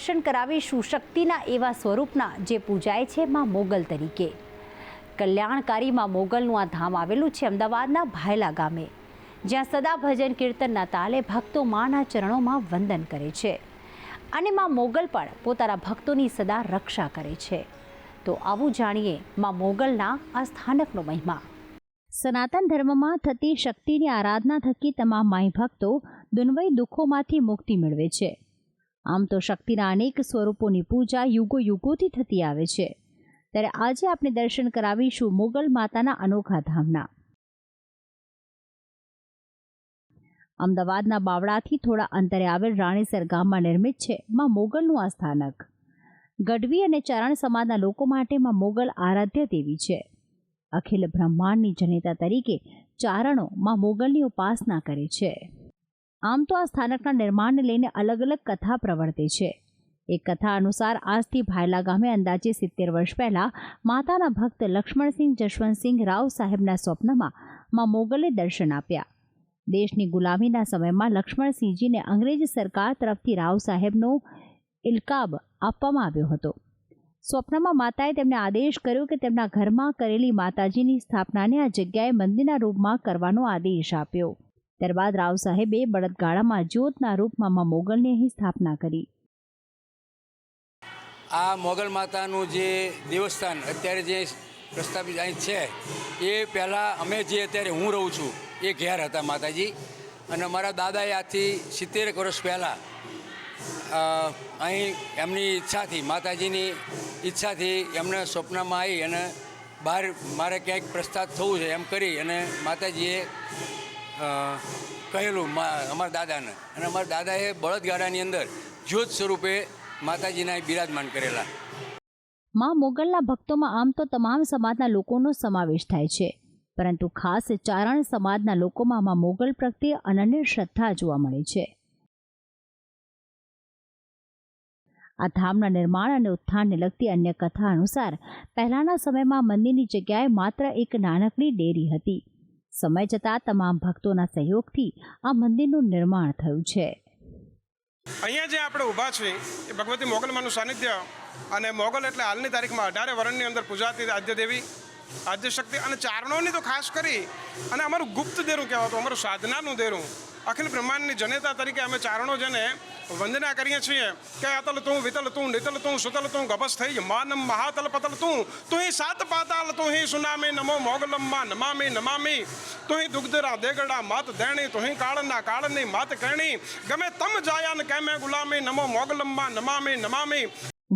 દર્શન કરાવીશું શક્તિના એવા સ્વરૂપના જે પૂજાય છે માં મોગલ તરીકે. કલ્યાણકારી માં મોગલનું આ ધામ આવેલું છે અમદાવાદના ભાયલા ગામે, જ્યાં સદા ભજન કીર્તનના તાલે ભક્તો માના ચરણોમાં વંદન કરે છે. અને માં મોગલ પણ પોતાના ભક્તોની સદા રક્ષા કરે છે. તો આવું જાણીએ માં મોગલના આ સ્થાનકનો મહિમા. સનાતન ધર્મમાં થતી શક્તિની આરાધના થકી તમામ માય ભક્તો દુન્વય દુઃખોમાંથી મુક્તિ મેળવે છે. આમ તો શક્તિના અનેક સ્વરૂપોની પૂજા યુગો યુગોથી થતી આવે છે. ત્યારે આજે આપણે દર્શન કરાવીશું મોગલ માતાના અનોખા ધામના. અમદાવાદના બાવળાથી થોડા અંતરે આવેલ રાણીસર ગામમાં નિર્મિત છે માં મોગલનું આ સ્થાનક. ગઢવી અને ચારણ સમાજના લોકો માટે માં મોગલ આરાધ્ય દેવી છે. અખિલ બ્રહ્માંડની જનેતા તરીકે ચારણો માં મોગલની ઉપાસના કરે છે. આમ તો આ સ્થાનકના નિર્માણને લઈને અલગ અલગ કથા પ્રવર્તે છે. એક કથા અનુસાર આજથી ભાયલા ગામે અંદાજે સિત્તેર વર્ષ પહેલા માતાના ભક્ત લક્ષ્મણસિંહ જશવંતસિંહ રાવ સાહેબના સ્વપ્નમાં માં મોગલે દર્શન આપ્યા. દેશની ગુલામીના સમયમાં લક્ષ્મણસિંહજીને અંગ્રેજ સરકાર તરફથી રાવ સાહેબનો ઇલકાબ આપવામાં આવ્યો હતો. સ્વપ્નમાં માતાએ તેમને આદેશ કર્યો કે તેમના ઘરમાં કરેલી માતાજીની સ્થાપનાને આ જગ્યાએ મંદિરના રૂપમાં કરવાનો આદેશ આપ્યો. ત્યારબાદ રાવ સાહેબે બળદગાડામાં જ્યોતના રૂપમાં મા મોગલની અહીં સ્થાપના કરી. આ મોગલ માતાનું જે દેવસ્થાન અત્યારે જે પ્રસ્થાપિત અહીં છે, એ પહેલાં અમે જે અત્યારે હું રહું છું, એ ઘેર હતા માતાજી. અને મારા દાદાએ આજથી સિત્તેર વર્ષ પહેલાં અહીં એમની ઈચ્છાથી, માતાજીની ઈચ્છાથી એમને સ્વપ્નમાં આવી અને બહાર મારે ક્યાંક પ્રસ્થાપ થવું છે એમ કરી અને માતાજીએ કહેલું અમારા દાદાને. અને અમારા દાદાએ બળદગાડાની અંદર જ્યોત સ્વરૂપે માતાજીના બિરાજમાન કરેલા. માં મોગલના ભક્તોમાં આમ તો તમામ સમાજના લોકોનો સમાવેશ થાય છે. પરંતુ ખાસ ચારણ સમાજના લોકોમાં માં મોગલ પ્રત્યે અનન્ય શ્રદ્ધા જોવા મળે છે. આ ધામના નિર્માણ અને ઉત્થાનને લગતી અન્ય કથા અનુસાર પહેલાના સમયમાં મંદિરની જગ્યાએ માત્ર એક નાનકડી ડેરી હતી. સમય જતાં તમામ ભક્તોના સહયોગથી આ મંદિરનું નિર્માણ થયું છે. અહીંયા જે આપણે ઊભા છીએ, એ ભગવતી મોગલમાનું સાનિધ્ય અને મોગલ એટલે હાલની તારીખમાં અઢારે વરણની અંદર પૂજાતી આદ્ય દેવી, આદ્ય શક્તિ અને ચારણોની તો ખાસ કરી અને અમારું ગુપ્ત દેરું કહેવાતું, અમારું સાધનાનું દેરું. અખિલ બ્રહ્માંડની જનેતા તરીકે અમે ચારણો જેને વંદના કરીએ છીએ કે અતલ તું વિતલ તું નિતલ તું સુતલ તું ગભસ થઈ, માનમ મહાતલ પતલ તું તું સાત પાતાલ તું હી સુનામી નમો મોગલમ્મા નમામી નમામી તું દુગ્ધરા દેગડા માત દેણી તું કાળના કાળની માત કરણી, ગમે તમ જાયાન કેમે ગુલામી નમો મોગલમ્મા નમામી નમામી.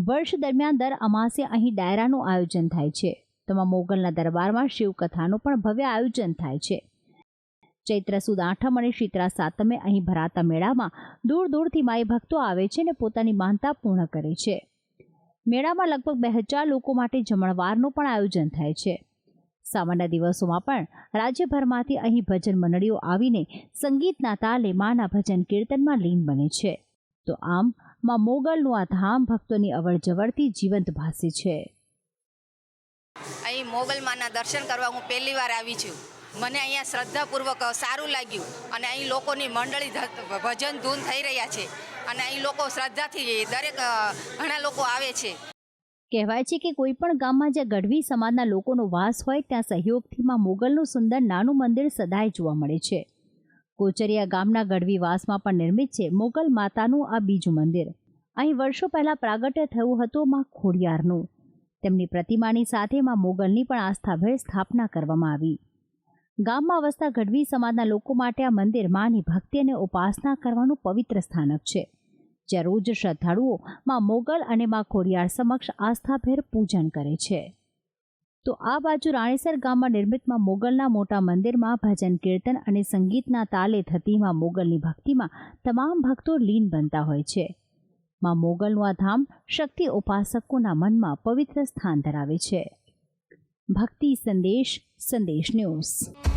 વર્ષ દરમિયાન દર અમાસે અહીં ડાયરાનું આયોજન થાય છે. તેમાં મોગલના દરબારમાં શિવકથાનું પણ ભવ્ય આયોજન થાય છે. ચૈત્ર સુદ આઠમ અને શીતળા સાતમે અહીં ભરાતા મેળામાં દૂર દૂરથી માઈ ભક્તો આવે છે અને પોતાની માનતા પૂર્ણ કરે છે. મેળામાં લગભગ બે હજાર લોકો માટે જમણવારનું પણ આયોજન થાય છે. સામાન્ય દિવસોમાં પણ રાજ્યભરમાંથી અહીં ભજન મંડળીઓ આવીને સંગીતના તાલે માના ભજન, કીર્તનમાં લીન બને છે. તો આમ, માં મોગલનું આ ધામ ભક્તોની અવરજવરથી જીવંત ભાસે છે. અહીં મોગલમાંના દર્શન કરવા હું પહેલી વાર આવી છું. મને અહીંયા શ્રદ્ધાપૂર્વક સારું લાગ્યું અને અહીં લોકોની મંડળી ભજન ધૂન થઈ રહ્યા છે અને અહીં લોકો શ્રદ્ધાથી દરેક ઘણા લોકો આવે છે. કહેવાય છે કે કોઈ પણ ગામમાં જ્યાં ગઢવી સમાજના લોકોનો વાસ હોય, ત્યાં સહયોગથી માં મોગલનું સુંદર નાનું મંદિર સદાય જોવા મળે છે. કોચરિયા ગામના ગઢવી વાસમાં પણ નિર્મિત છે મોગલ માતાનું આ બીજું મંદિર. અહીં વર્ષો પહેલાં પ્રાગટ્ય થયું હતું માં ખોડિયારનું. તેમની પ્રતિમાની સાથે માં મોગલની પણ આસ્થાભેર સ્થાપના કરવામાં આવી. ગામમાં વસતા ગઢવી સમાજના લોકો માટે આ મંદિર માની ભક્તિ અને ઉપાસના કરવાનું પવિત્ર સ્થાનક છે. જ્યાં રોજ શ્રદ્ધાળુઓ માં મોગલ અને માં ખોડિયાર સમક્ષ આસ્થાભેર પૂજન કરે છે. તો આ બાજુ રાણીસર ગામમાં નિર્મિતમાં મોગલના મોટા મંદિરમાં ભજન કીર્તન અને સંગીતના તાલે થતી માં મોગલની ભક્તિમાં તમામ ભક્તો લીન બનતા હોય છે. માં મોગલનું આ ધામ શક્તિ ઉપાસકોના મનમાં પવિત્ર સ્થાન ધરાવે છે. ભક્તિ સંદેશ સંદેશ ન્યૂઝ.